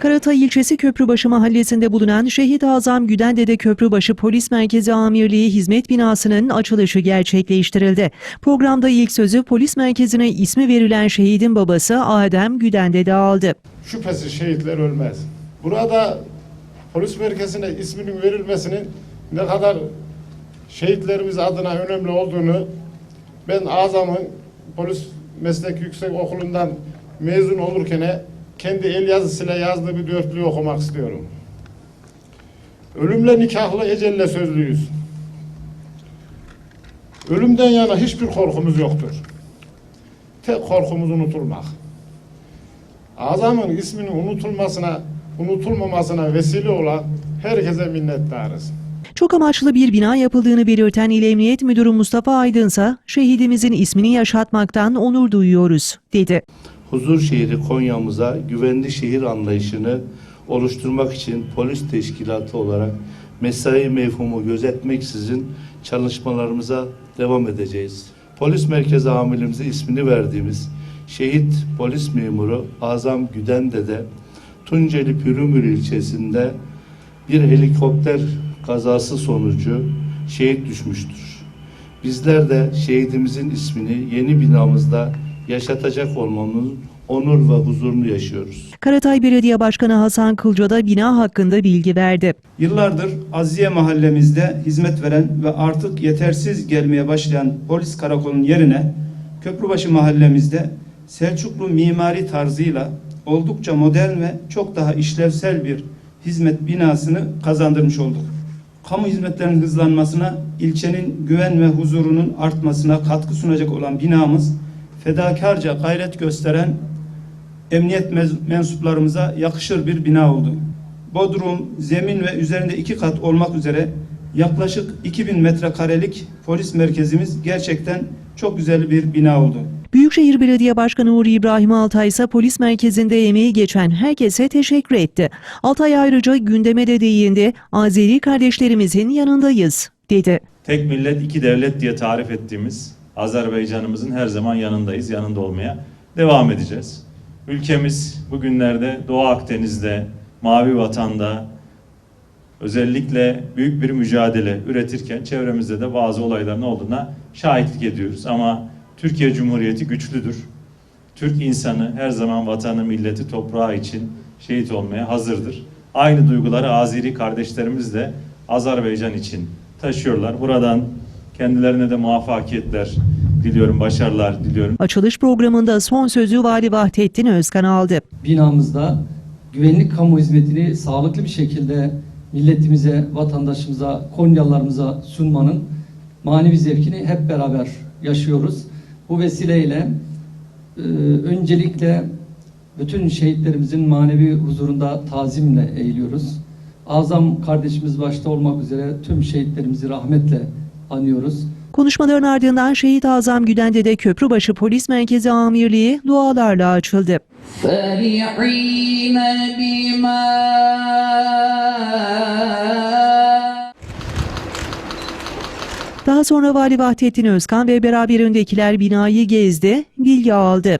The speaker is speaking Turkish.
Karatay ilçesi Köprübaşı mahallesinde bulunan Şehit Azam Güdendede Köprübaşı Polis Merkezi Amirliği Hizmet Binası'nın açılışı gerçekleştirildi. Programda ilk sözü polis merkezine ismi verilen şehidin babası Adem Güdendede aldı. Şüphesiz şehitler ölmez. Burada polis merkezine isminin verilmesinin ne kadar şehitlerimiz adına önemli olduğunu ben Azam'ın polis meslek yüksek okulundan mezun olurken kendi el yazısıyla yazdığı bir dörtlüğü okumak istiyorum. Ölümle nikahlı ecelle sözlüyüz. Ölümden yana hiçbir korkumuz yoktur. Tek korkumuz unutulmak. Azam'ın isminin unutulmasına, unutulmamasına vesile olan herkese minnettarız. Çok amaçlı bir bina yapıldığını belirten İl Emniyet Müdürü Mustafa Aydınsa, şehidimizin ismini yaşatmaktan onur duyuyoruz, dedi. Huzur şehri Konya'mıza güvenli şehir anlayışını oluşturmak için polis teşkilatı olarak mesai mevhumu gözetmeksizin çalışmalarımıza devam edeceğiz. Polis merkezi amirimize ismini verdiğimiz şehit polis memuru Azam Güdendede Tunceli Pürümür ilçesinde bir helikopter kazası sonucu şehit düşmüştür. Bizler de şehidimizin ismini yeni binamızda yaşatacak olmamızın onur ve huzurunu yaşıyoruz. Karatay Belediye Başkanı Hasan Kılca da bina hakkında bilgi verdi. Yıllardır Aziye mahallemizde hizmet veren ve artık yetersiz gelmeye başlayan polis karakolunun yerine Köprübaşı mahallemizde Selçuklu mimari tarzıyla oldukça modern ve çok daha işlevsel bir hizmet binasını kazandırmış olduk. Kamu hizmetlerinin hızlanmasına, ilçenin güven ve huzurunun artmasına katkı sunacak olan binamız fedakarca gayret gösteren emniyet mensuplarımıza yakışır bir bina oldu. Bodrum, zemin ve üzerinde iki kat olmak üzere yaklaşık 2000 metrekarelik polis merkezimiz gerçekten çok güzel bir bina oldu. Büyükşehir Belediye Başkanı Uğur İbrahim Altay ise polis merkezinde emeği geçen herkese teşekkür etti. Altay ayrıca gündeme de değindi. Azeri kardeşlerimizin yanındayız, dedi. tek millet iki devlet diye tarif ettiğimiz Azerbaycan'ımızın her zaman yanındayız, yanında olmaya devam edeceğiz. Ülkemiz bugünlerde Doğu Akdeniz'de, Mavi Vatan'da özellikle büyük bir mücadele üretirken çevremizde de bazı olayların olduğuna şahitlik ediyoruz. Ama Türkiye Cumhuriyeti güçlüdür. Türk insanı her zaman vatanı, milleti, toprağı için şehit olmaya hazırdır. Aynı duyguları Azeri kardeşlerimiz de Azerbaycan için taşıyorlar. Buradan kendilerine de muvaffakiyetler diliyorum, başarılar diliyorum. Açılış programında son sözü Vali Vahdettin Özkan aldı. binamızda güvenlik kamu hizmetini sağlıklı bir şekilde milletimize, vatandaşımıza, Konyalılarımıza sunmanın manevi zevkini hep beraber yaşıyoruz. Bu vesileyle e, öncelikle bütün şehitlerimizin manevi huzurunda tazimle eğiliyoruz. Azam kardeşimiz başta olmak üzere tüm şehitlerimizi rahmetle anıyoruz. Konuşmaların ardından Şehit Azam Güdende'de Köprübaşı Polis Merkezi Amirliği dualarla açıldı. Daha sonra Vali Vahdettin Özkan ve beraberindekiler binayı gezdi, bilgi aldı.